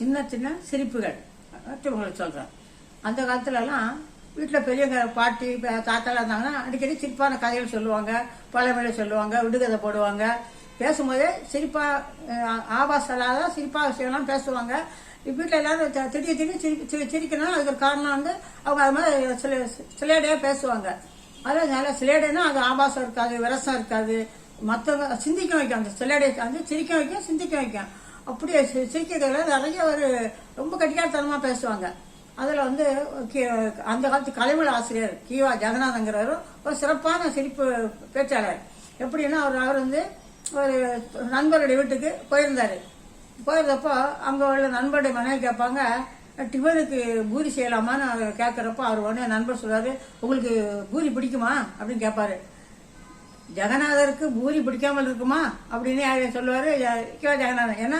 சின்ன சின்ன சிரிப்புகள். மற்றவங்களுக்கு சொல்கிறேன் அந்த காலத்துலலாம் வீட்டில் பெரியவங்க பாட்டி தாத்தாலாம் இருந்தாங்கன்னா அடிக்கடி சிரிப்பான கதைகள் சொல்லுவாங்க பழமொழி சொல்லுவாங்க விடுகதை போடுவாங்க. பேசும்போதே சிரிப்பாக அஹ், ஆபாசலாக சிரிப்பாக விஷயம்லாம் பேசுவாங்க. வீட்டில் எல்லாரும் த- திடீர் திடீர் சிரி சிரிக்கணும் அதுக்கு காரணம் வந்து அவங்க அது மாதிரி சில சிலேடையாக பேசுவாங்க. அதாவது நல்லா சிலேடைனா அது ஆபாசம் இருக்காது விரசம் இருக்காது. மற்றவங்க சிந்திக்க வைக்கும் அந்த சிலேடை வந்து சிரிக்க வைக்கும் சிந்திக்க வைக்கும். அப்படியே சி- சிரிக்கிறதுல நிறைய ஒரு ரொம்ப கட்டிக்காரத்தனமாக பேசுவாங்க. அதில் வந்து அந்த காலத்து கலைமொழி ஆசிரியர் கீவா ஜெகநாதங்கிறவரும் ஒரு சிறப்பான சிரிப்பு பேச்சாளர். எப்படின்னா அவர் அவர் வந்து ஒரு நண்பருடைய வீட்டுக்கு போயிருந்தார். போயிருந்தப்போ அங்கே உள்ள நண்பருடைய மனைவி கேட்பாங்க டிஃபனுக்கு பூரி செய்யலாமான்னு அவர் கேட்குறப்போ அவர் உடனே நண்பர் சொல்றாரு உங்களுக்கு பூரி பிடிக்குமா? அப்படின்னு கேட்பாரு. ஜெகநாதருக்கு பூரி பிடிக்காமல் இருக்குமா? அப்படின்னு யாரையும் சொல்லுவார் ஜ- கே ஜெகநாதன். ஏன்னா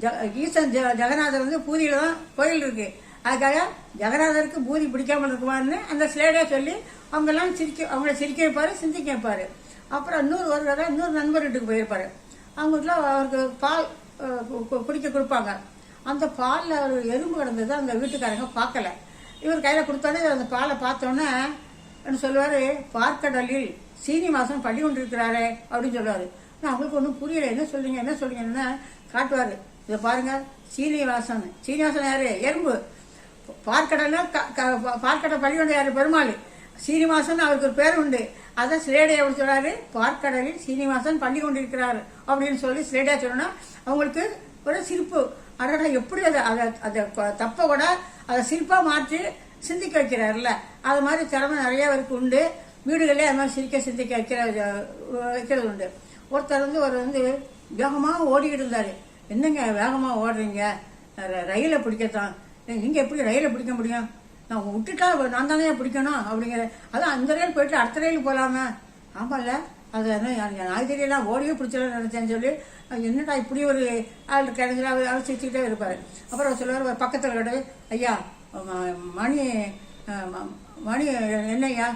ஜ- ஈசன் ஜ- ஜெகநாதர் வந்து பூரியில் தான் கோயில் இருக்கு. அதுக்காக ஜெகநாதருக்கு பூரி பிடிக்காமல் இருக்குமான்னு அந்த ஸ்லேடே சொல்லி அவங்கெல்லாம் சிரிக்க அவங்கள சிரிக்க வைப்பார் சிந்திக்க வைப்பார். அப்புறம் இன்னொரு ஒரு தடவை இன்னொரு நண்பர் வீட்டுக்கு போயிருப்பார். அவங்க வீட்டில் அவருக்கு பால் குடிக்க கொடுப்பாங்க. அந்த பாலில் ஒரு எறும்பு கிடந்தது அந்த வீட்டுக்காரங்க பார்க்கல. இவர் கையில் கொடுத்தோன்னே அந்த பாலை பார்த்தோன்னே என்ன சொல்லுவார்? பார்க்கடலில் சீனிவாசன் பள்ளி கொண்டிருக்கிறாரே அப்படின்னு சொல்லுவார். நான் அவங்களுக்கு ஒன்றும் புரியல. என்ன சொல்றீங்க? என்ன சொல்றீங்கன்னா காட்டுவார். இதை பாருங்க சீனிவாசன். சீனிவாசன் யாரு? எறும்பு. பார்க்கடல்னா க- க- பார்க்கடல் யாரு? பெருமாள். சீனிவாசன் அவருக்கு ஒரு பேர் உண்டு. அதை சிலேடையை எப்படி சொல்கிறாரு பார்க்கடலில் சீனிவாசன் பள்ளி கொண்டிருக்கிறார். அப்படின்னு சொல்லி சிலேடையா சொன்னால் அவங்களுக்கு ஒரு சிரிப்பு. அடடா எப்படி அதை அதை அதை தப்பை தப்ப கூட அதை சிரிப்பாக மாற்றி சிந்திக்க வைக்கிறார்ல அது மாதிரி திறமை நிறைய பேருக்கு உண்டு. வீடுகளே அது மாதிரி சிரிக்க சிந்திக்க வைக்கிற வைக்கிறது உண்டு. ஒருத்தர் வந்து ஒரு வந்து வேகமாக ஓடிக்கிட்டு இருந்தார். என்னங்க வேகமாக ஓடுறீங்க? ர- ரயிலை பிடிக்கத்தான். நீங்கள் எப்படி ரயிலை பிடிக்க முடியும்? நான் விட்டுட்டா நான் தானே பிடிக்கணும் அப்படிங்கிற அதான் அந்த ரயில் போயிட்டு அடுத்த ரயில் போகலாமே ஆமாம்ல அது என்ன நான் தெரியலாம் ஓடியே பிடிச்சல நினச்சேன்னு சொல்லி என்னடா இப்படி ஒரு ஆள் கிடைஞ்சா அவர் அவர் சிரிச்சுக்கிட்டே இருப்பார். அப்புறம் சொல்லுவார் பக்கத்தில் கிட்ட ஐயா மணி மணி என்னய்யா?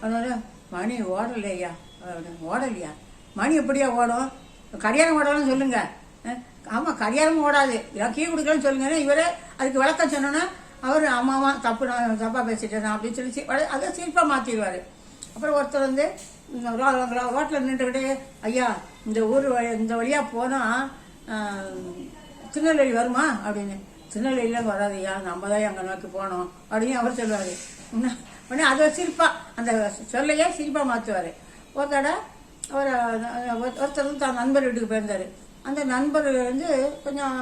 அதனால மணி ஓடலையா? ஓடலையா? மணி எப்படியா ஓடும்? கடையான ஓடலாம்னு சொல்லுங்கள் ஆமாம் ஆமா ஓடாது. ஏன் கீ கொடுக்கலன்னு சொல்லுங்க இவரே அதுக்கு விளக்கம் சொன்னோன்னா அவர் ஆமாமா தப்பு நான் தப்பாக பேசிட்டேன் அப்படின்னு சொல்லி அதை சீப்பாக மாற்றிடுவார் அப்புறம் ஒருத்தர் வந்து ரோட்டில் நின்றுக்கிட்டே ஐயா இந்த ஊர் வழி- இந்த வழியாக போனால் திருநெல்வேலி வருமா? அப்படின்னு. திருநெல்வேலியில் வராது ஐயா நம்ம தான் அங்கே நோக்கி போனோம். அப்படின்னு அவர் சொல்லுவார். உடனே அதை சிரிப்பாக அந்த சொல்லையே சிரிப்பாக மாற்றுவார் ஒரு தடவை அவர் ஒருத்தர் தான் நண்பர் வீட்டுக்கு போயிருந்தார். அந்த நண்பர் வந்து கொஞ்சம்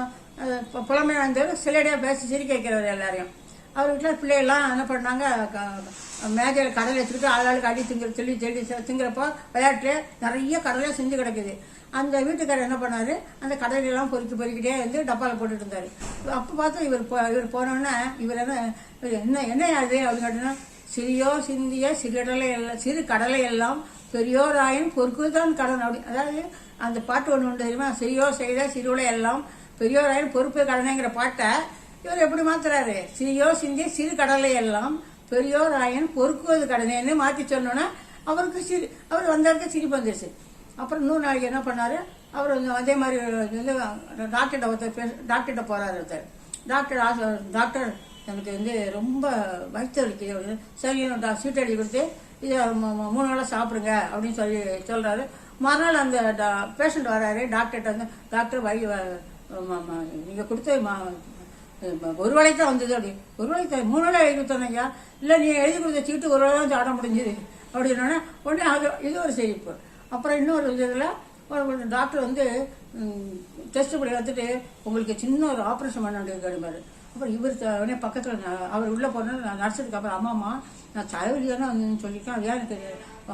புலமை வாய்ந்தவர் சிலடியாக பேசி சிரிக்க வைக்கிறவர் எல்லாரையும். அவர் வீட்டில் பிள்ளைகள்லாம் என்ன பண்ணாங்க க- மேஜையில் கடலை எடுத்துக்கிட்டு ஆளாளுக்கு அடி திங்கிற சொல்லி செடி திங்கிறப்போ விளையாட்டுல நிறைய கடலை செஞ்சு கிடக்குது. அந்த வீட்டுக்காரர் என்ன பண்ணார் அந்த கடலையெல்லாம் பொறுக்கி பொறுக்கிட்டே வந்து டப்பாவில் போட்டுட்டு இருந்தார். அப்போ பார்த்து இவர் போ இவர் போனோன்னே இவர் என்ன என்ன என்ன அது அப்படின்னு கேட்டோன்னா சிறியோ சிந்திய சிறுகடலை எல்லாம் சிறு கடலை எல்லாம் பெரியோராயின் பொறுக்குதான் கடன் அப்படி அதாவது அந்த பாட்டு ஒன்று ஒன்று தெரியுமா சிறியோர் செய்த சிறுவலை எல்லாம் பெரியோராயின் பொறுப்பு கடனைங்கிற பாட்டை இவர் எப்படி மாத்துறாரு சிறியோ சிந்திய சிறு கடலை எல்லாம் பெரியோர் ஆயன் பொறுக்குவது கடனேன்னு மாற்றி சொன்னோன்னா அவருக்கு சிரி அவர் வந்த இடத்துக்கு சிரிப்பு வந்துருச்சு அப்புறம் இன்னொரு நாளைக்கு என்ன பண்ணார் அவர் வந்து அதே மாதிரி வந்து டாக்டர்கிட்ட ஒருத்தர் டாக்டர்கிட்ட போகிறார் ஒருத்தர் டாக்டர் டாக்டர் எனக்கு வந்து ரொம்ப வயிற்று வலிக்குது சரி சீட் எழுதி கொடுத்து இதை மூணு நாளாக சாப்பிடுங்க அப்படின்னு சொல்லி சொல்றாரு. மறுநாள் அந்த பேஷண்ட் வராரு டாக்டர்கிட்ட வந்து டாக்டர் வழி நீங்கள் கொடுத்த ஒரு வேலை தான் வந்தது அப்படி. ஒரு வேலை தான் மூணு வேலை எழுதி கொடுத்தோம் இல்லை நீ எழுதி கொடுத்த சீட்டு ஒரு வேலை தான் சாட முடிஞ்சுது அப்படின்னோடனே உடனே அது இது ஒரு சிரிப்பு. அப்புறம் இன்னொரு இதில் ஒரு டாக்டர் வந்து டெஸ்ட் பண்ணி வந்துட்டு உங்களுக்கு சின்ன ஒரு ஆப்ரேஷன் பண்ண வேண்டியது கிடைப்பாரு அப்புறம் இவர் த- உடனே பக்கத்தில் அவர் உள்ளே போனால் நான் நடிச்சதுக்கு அப்புறம் அம்மாம்மா நான் தலைவலி தானே வந்து சொல்லியிருக்கேன். ஏன் எனக்கு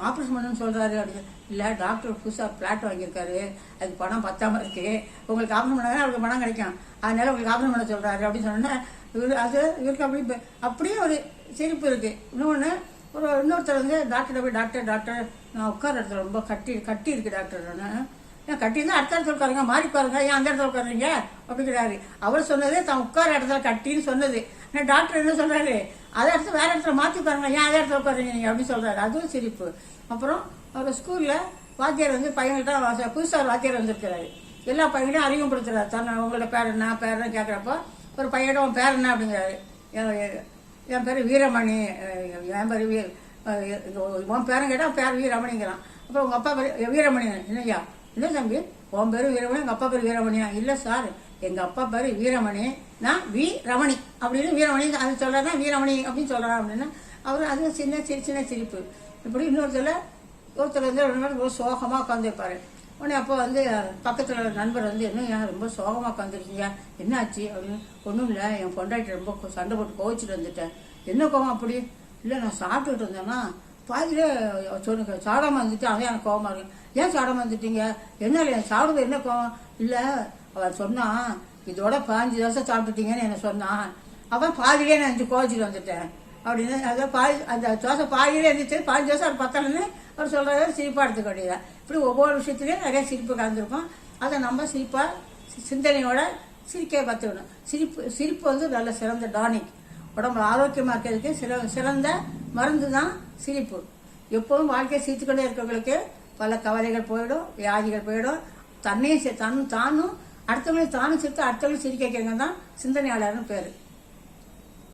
ஆப்ரேஷன் பண்ணணும்னு சொல்கிறாரு அப்படின்னு. இல்லை டாக்டர் புதுசாக பிளாட் வாங்கியிருக்காரு. அதுக்கு பணம் பத்தாமல் இருக்குது உங்களுக்கு ஆப்ரேஷன் பண்ணாதான் அவருக்கு பணம் கிடைக்கும். அதனால உங்களுக்கு ஆப்ரேஷன் பண்ண சொல்கிறாரு அப்படின்னு சொன்னோன்னே இவர் அது இவருக்கு அப்படி அப்படியே ஒரு சிரிப்பு இருக்குது இன்னொன்று ஒரு இன்னொருத்தர் வந்து டாக்டர் போய் டாக்டர் டாக்டர் நான் உட்கார இடத்துல ரொம்ப கட்டி கட்டி இருக்கு டாக்டர் நான் ஏன் கட்டி இருந்தால் அடுத்த இடத்துல உட்காருங்க மாறி உட்காருங்க ஏன் அந்த இடத்துல உட்காருங்க? அப்படிங்கிறாரு. அவர் சொன்னது தான் உட்கார இடத்துல கட்டின்னு சொன்னது. ஆனால் டாக்டர் என்ன சொல்கிறாரு அதே இடத்துல வேற இடத்துல மாற்றி உட்காருங்க ஏன் அதே இடத்துல உட்காருங்க நீங்கள் அப்படின்னு சொல்கிறாரு அதுவும் சிரிப்பு. அப்புறம் அவர் ஸ்கூலில் வாத்தியார் வந்து பையன்கிட்ட வாச- புதுசா வாத்தியார் வந்திருக்கிறாரு. எல்லா பையனையும் அறிமுகப்படுத்துறாரு. தன்னை உங்களோட பேர் என்ன பேர் கேட்குறப்போ ஒரு பையனோட உன் பேர் என்ன அப்படிங்கிறாரு. என் பேர் வீரமணி என் பேர் வீர் உன் பேரன் கேட்டால் பேர் வீரமணிங்கிறான். அப்புறம் உங்கள் அப்பா பேர் வீரமணி என்னையா என்ன தம்பி? உன் பேர் வீரமணி எங்கள் அப்பா பேர் வீரமணியா? இல்லை சார் எங்கள் அப்பா பேர் வீரமணி. நான் வி ரமணி அப்படின்னு வீரமணி அது சொல்கிறதா வீரமணி அப்படின்னு சொல்கிறான் அப்படின்னா அவர் அது சின்ன சின்ன சின்ன சிரிப்பு. இப்படி இன்னொருத்தர் ஒருத்தர் வந்து ரெண்டு நாள் ரொம்ப சோகமாக உட்காந்துருப்பாரு உடனே அப்போ வந்து பக்கத்தில் ஒரு நண்பர் வந்து என்ன ஏன் ரொம்ப சோகமாக உட்காந்துருக்கீங்க என்னாச்சு அப்படின்னு ஒன்றும் இல்லை என் பொண்டாட்டி ரொம்ப சண்டை போட்டு கோவிச்சிட்டு வந்துட்டேன். என்ன கோவம் அப்படி? இல்லை நான் சாப்பிட்டுட்டு இருந்தேன்னா பாதியிலே சொன்ன சாடாமல் இருந்துட்டு அதான் எனக்கு கோவமாக இருக்கு ஏன் சாடாமல் இருந்துட்டீங்க? என்ன இல்லை சாப்பிடுறது என்ன கோவம்? இல்லை அவன் சொன்னான் இதோட பாஞ்சு தோசை சாப்பிட்டுட்டீங்கன்னு என்ன சொன்னான்? அவன் பாதியிலே நான் அஞ்சு கோச்சிட்டு வந்துட்டேன். அப்படின்னு அதான் பாதி அந்த தோசை பாதியிலே இருந்துச்சு பாஞ்சு தோசை அவர் பத்தலன்னு அவர் சொல்கிறத சிரிப்பாக எடுத்துக்க வேண்டியது இப்படி ஒவ்வொரு விஷயத்துலையும் நிறைய சிரிப்பு கலந்துருக்கும். அதை நம்ம சிரிப்பாக சிந்தனையோட சிரிக்க பார்த்துக்கணும். சிரிப்பு சிரிப்பு வந்து நல்ல சிறந்த டானிக். உடம்பு ஆரோக்கியமாக இருக்கிறதுக்கு சிற சிறந்த மருந்து தான் சிரிப்பு. எப்பவும் வாழ்க்கையை சிரித்துக்கொண்டே இருக்கிறவங்களுக்கு பல கவலைகள் போயிடும் வியாதிகள் போயிடும். தன்னையும் தன் தானும் அடுத்தவங்களையும் தானும் சிரித்து அடுத்தவங்களையும் சிரிக்க வைக்கிறவங்க தான் சிந்தனையாளர்னு பேர்.